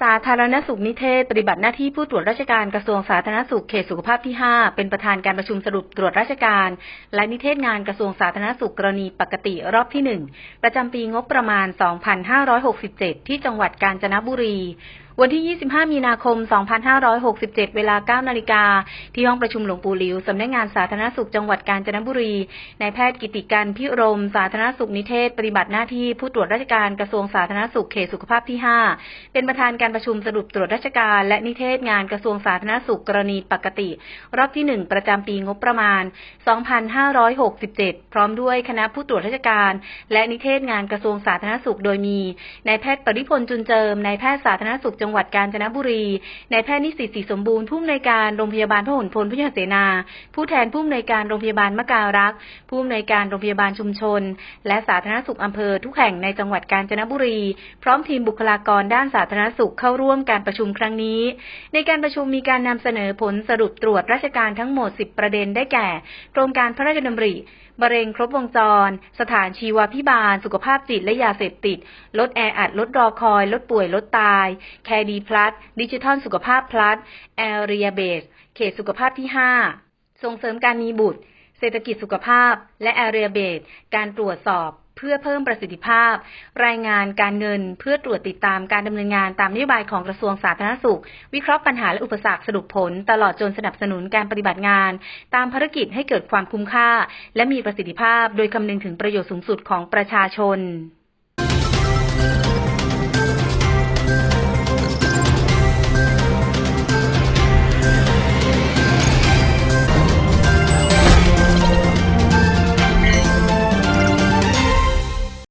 สารณสุขนิเทศ ปฏิบัติหน้าที่ผู้ตรวจราชการกระทรวงสาธารณสุขเขตสุขภาพที่ 5 เป็นประธานการประชุมสรุปตรวจราชการ และนิเทศงานกระทรวงสาธารณสุขกรณีปกติรอบที่ 1 ประจำปีงบประมาณ 2567 ที่จังหวัดกาญจนบุรี วันที่ 25 มีนาคม 2567 เวลา 9 นาฬิกา ที่ห้องประชุมหลวงปู่หลิว สำนักงานสาธารณสุขจังหวัดกาญจนบุรี นายแพทย์กิติการพิรม สาธารณสุขนิเทศ ปฏิบัติหน้าที่ผู้ตรวจราชการกระทรวงสาธารณสุขเขตสุขภาพที่ 5 เป็นประธานการประชุมสรุปตรวจราชการ และนิเทศงานกระทรวงสาธารณสุขกรณีปกติ รอบที่ 1 ประจำปีงบประมาณ 2567 พร้อมด้วยคณะผู้ตรวจราชการ และนิเทศงานกระทรวงสาธารณสุขโดยมีนายแพทย์ปริพลจุนเจิมนายแพทย์สาธารณสุขจังงหวัดกาญจนบุรีนายแพทย์นิสิตศรีสมบูรณ์ผู้อำนวยการโรงพยาบาลพหลพลพุทธเสนา ผู้แทนผู้อำนวยการโรงพยาบาลมะการักผู้อำนวยการโรงพยาบาลชุมชน และสาธารณสุขอำเภอทุกแห่งในจังหวัดกาญจนบุรี พร้อมทีมบุคลากรด้านสาธารณสุขเข้าร่วมการประชุมครั้งนี้ ในการประชุมมีการนำเสนอผลสรุปตรวจราชการทั้งหมด 10 ประเด็นได้แก่โครงการพระราชดำริมะเร็งครบวงจร สถานชีวพิบาล สุขภาพจิตและยาเสพติด ลดแออัด ลดรอคอย ลดป่วย ลดตาย แคดีพลัสดิจิทัลสุขภาพพลัสแอเรียเบสเขตสุขภาพที่ 5 ส่งเสริมการมีบุตร เศรษฐกิจสุขภาพ และแอเรียเบสการตรวจสอบเพื่อเพิ่มประสิทธิภาพ รายงานการเงินเพื่อตรวจติดตามการดำเนินงานตามนโยบายของกระทรวงสาธารณสุข วิเคราะห์ปัญหาและอุปสรรคสรุปผล ตลอดจนสนับสนุนการปฏิบัติงาน ตามภารกิจให้เกิดความคุ้มค่า และมีประสิทธิภาพ โดยคำนึงถึงประโยชน์สูงสุดของประชาชน